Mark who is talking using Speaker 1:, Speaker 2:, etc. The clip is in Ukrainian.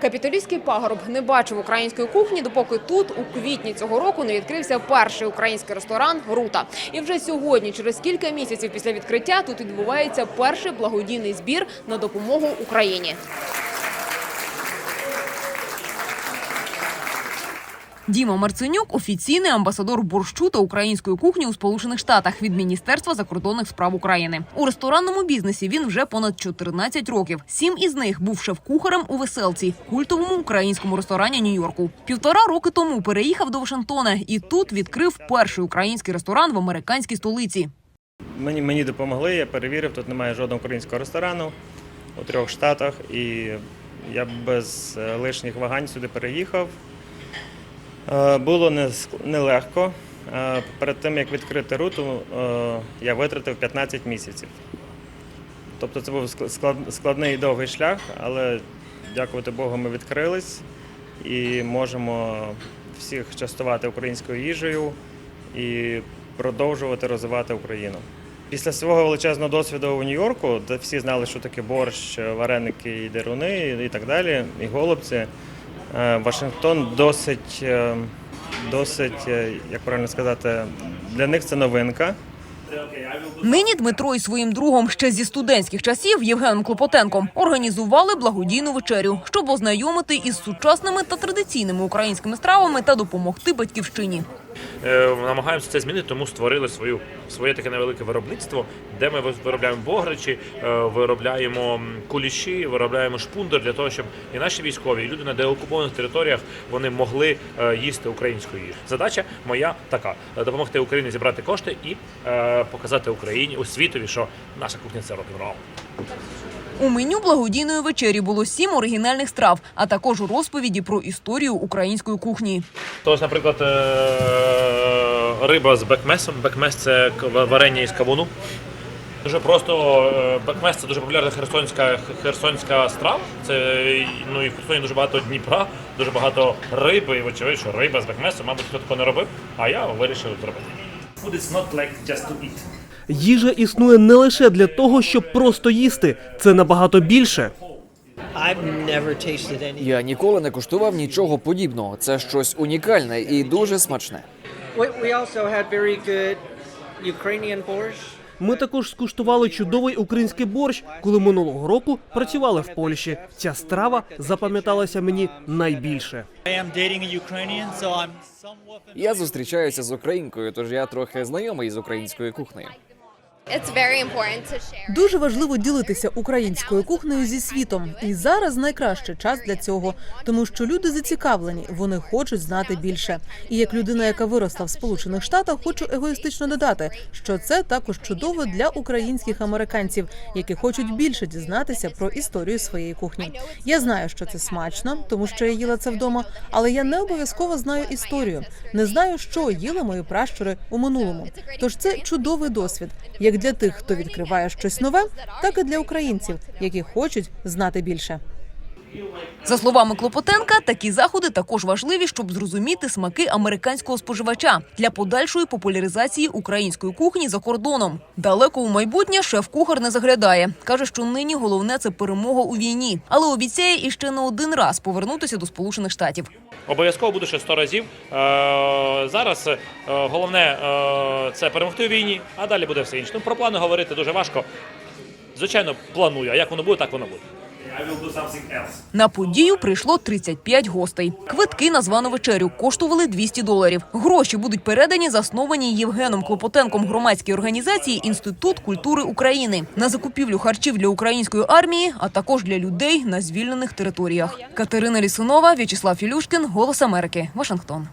Speaker 1: Капітолійський пагорб не бачив української кухні, допоки тут у квітні цього року не відкрився перший український ресторан Рута. І вже сьогодні, через кілька місяців після відкриття, тут відбувається перший благодійний збір на допомогу Україні. Діма Марценюк – офіційний амбасадор борщу та української кухні у Сполучених Штатах від Міністерства закордонних справ України. У ресторанному бізнесі він вже понад 14 років. Сім із них був шеф-кухарем у веселці, культовому українському ресторані Нью-Йорку. Півтора роки тому переїхав до Вашингтона і тут відкрив перший український ресторан в американській столиці.
Speaker 2: Мені, мені допомогли, я перевірив, тут немає жодного українського ресторану у трьох штатах, і я без е, лишніх вагань сюди переїхав. Е, Було нелегко. Е, Перед тим, як відкрити руту, е, я витратив 15 місяців. Тобто це був складний і довгий шлях, але дякувати Богу, ми відкрились і можемо всіх частувати українською їжею і продовжувати розвивати Україну. Після свого величезного досвіду у Нью-Йорку, де всі знали, що таке борщ, вареники і деруни і так далі, і голубці, Вашингтон досить, е, досить, е, як правильно сказати, для них це новинка.
Speaker 1: Нині Дмитро і своїм другом ще зі студентських часів Євгеном Клопотенком організували благодійну вечерю, щоб ознайомити із сучасними та традиційними українськими стравами та допомогти батьківщині.
Speaker 3: Е, намагаємося це змінити, тому створили свою своє таке невелике виробництво, де ми виробляємо бограчі, е, виробляємо куліші, виробляємо шпундер для того, щоб і наші військові, і люди на деокупованих територіях вони могли е, їсти українську їжу. Задача моя така: допомогти Україні зібрати кошти і показати Україні у світові, що наша кухня це рок-н-рол.
Speaker 1: У меню благодійної вечері було сім оригінальних страв, а також розповіді про історію української кухні.
Speaker 3: То ось, наприклад, е, риба з бекмесом. Бекмес це варення із кавуну. Дуже просто е, бекмес це дуже популярна херсонська херсонська страва. Це ну і в Херсоні дуже багато Дніпра, дуже багато риби. І вочевидь, що риба з бекмесом, мабуть, хто такого не робив, а я вирішив зробити. Food is not like just to eat.
Speaker 4: Їжа існує не лише для того, щоб просто їсти. Це набагато більше.
Speaker 5: Я ніколи не куштував нічого подібного. Це щось унікальне і дуже смачне.
Speaker 4: Ми також скуштували чудовий український борщ, коли минулого року працювали в Польщі. Ця страва запам'яталася мені найбільше.
Speaker 5: Я зустрічаюся з українкою, тож я трохи знайомий з українською кухнею.
Speaker 6: Дуже важливо ділитися українською кухнею зі світом, і зараз найкращий час для цього, тому що люди зацікавлені, вони хочуть знати більше. І як людина, яка виросла в Сполучених Штатах, хочу егоїстично додати, що це також чудово для українських американців, які хочуть більше дізнатися про історію своєї кухні. Я знаю, що це смачно, тому що я їла це вдома, але я не обов'язково знаю історію. Не знаю, що їли мої пращури у минулому. Тож це чудовий досвід, як для тих, хто відкриває щось нове, так і для українців, які хочуть знати більше.
Speaker 1: За словами Клопотенка, такі заходи також важливі, щоб зрозуміти смаки американського споживача для подальшої популяризації української кухні за кордоном. Далеко у майбутнє шеф-кухар не заглядає. каже, що нині головне це перемога у війні, але обіцяє іще не один раз повернутися до Сполучених Штатів.
Speaker 3: Обов'язково буду ще 100 разів. Е, зараз е, головне е, це перемогти у війні, а далі буде все інше. Ну, про плани говорити дуже важко. Звичайно, планую, а як воно буде, так воно буде.
Speaker 1: На подію прийшло 35 гостей. Квитки на звану вечерю коштували 200 доларів. Гроші будуть передані заснованій Євгеном Клопотенком громадській організації Інститут культури України на закупівлю харчів для української армії, а також для людей на звільнених територіях. Катерина Лісунова, В'ячеслав Філюшкін, Голос Америки, Вашингтон.